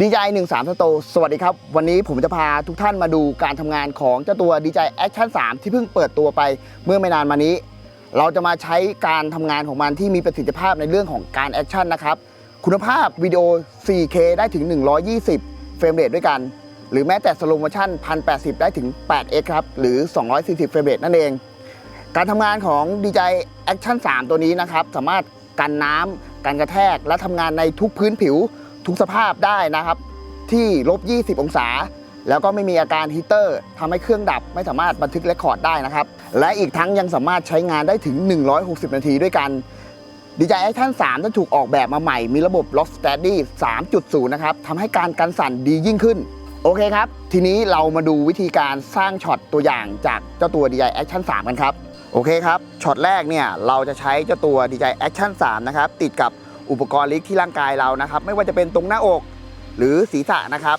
DJI 13 s t o r สวัสดีครับ วันนี้ผมจะพาทุกท่านมาดูการทำงานของเจ้าตัว DJI Action 3ที่เพิ่งเปิดตัวไปเมื่อไม่นานมานี้ เราจะมาใช้การทำงานของมันที่มีประสิทธิภาพในเรื่องของการแอคชั่นนะครับ คุณภาพวิดีโอ 4K ได้ถึง 120 เฟรมเรทด้วยกัน หรือแม้แต่สโลโมชั่น 1080 ได้ถึง 8x ครับ หรือ 240 เฟรมเรทนั่นเอง การทำงานของ DJI Action 3ตัวนี้นะครับ สามารถกันน้ำกันกระแทกและทำงานในทุกพื้นผิว ทุกสภาพได้นะครับ ที่ลบ 20 องศา แล้วก็ไม่มีอาการฮีเตอร์ทำให้เครื่องดับไม่สามารถบันทึกเรคคอร์ดได้นะครับ และอีกทั้งยังสามารถใช้งานได้ถึง 160 นาทีด้วยกัน DJI Action 3จะถูกออกแบบมาใหม่ มีระบบ Lock Steady 3.0 นะครับทำให้การกันสั่นดียิ่งขึ้น โอเคครับ ทีนี้เรามาดูวิธีการสร้างช็อตตัวอย่างจากเจ้าตัว DJI Action 3 กันครับ โอเคครับ ช็อตแรกเนี่ย เราจะใช้เจ้าตัว DJI Action 3 นะครับ ติดกับ อุปกรณ์ลิฟที่ร่างกายเรานะครับ ไม่ว่าจะเป็นตรงหน้าอกหรือศีรษะนะครับ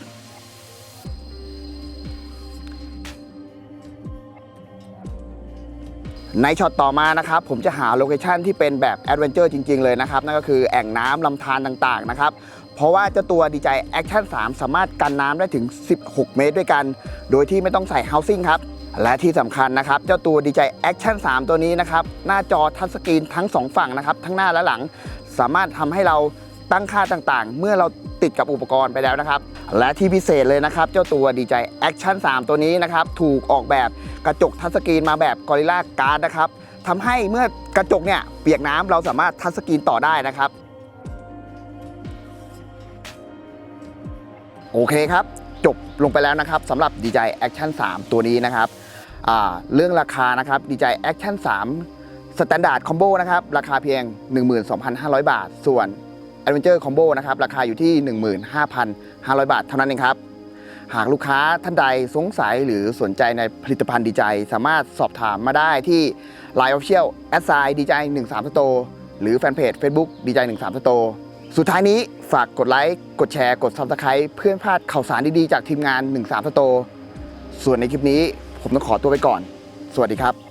ในช็อตต่อมานะครับ ผมจะหาโลเคชันที่เป็นแบบแอดเวนเจอร์จริง ๆ เลยนะครับ นั่นก็คือแอ่งน้ำลำธารต่างๆนะครับเพราะว่าเจ้าตัว DJI Action 3สามารถกันน้ำได้ถึง 16 เมตรด้วยกัน โดยที่ไม่ต้องใส่ housing ครับและที่สำคัญนะครับ เจ้าตัว DJI Action 3ตัวนี้นะครับ หน้าจอทัชสกรีนทั้ง 2 ฝั่งนะครับ ทั้งหน้าและหลัง สามารถทำให้เราตั้งค่าต่างๆ เมื่อเราติดกับอุปกรณ์ไปแล้วนะครับ และที่พิเศษเลยนะครับ เจ้าตัว DJI Action 3 ตัวนี้นะครับ ถูกออกแบบกระจกทัชสกรีนมาแบบ Gorilla Glass นะครับทำให้เมื่อกระจกเนี่ยเปียกน้ำเราสามารถทัชสกรีนต่อได้นะครับ โอเคครับ จบลงไปแล้วนะครับสำหรับ DJI Action 3 ตัวนี้นะครับเรื่องราคานะครับ DJI Action 3 Standard Combo นะครับราคาเพียง 12,500 บาท ส่วน Adventure Combo นะครับราคาอยู่ที่ 15,500 บาท เท่านั้นเองครับ หากลูกค้าท่านใดสงสัยหรือสนใจในผลิตภัณฑ์ดีใจ สามารถสอบถามมาได้ที่ Line Official a s s i d j 13 Store หรือแฟนเพจ Facebook DJ 13 Store สุดท้ายนี้ฝากกดไลค์ กดแชร์ กด Subscribe เพื่อไม่พลาดข่าวสารดีๆ จากทีมงาน 13 Store ส่วนในคลิปนี้ผมต้องขอตัวไปก่อน สวัสดีครับ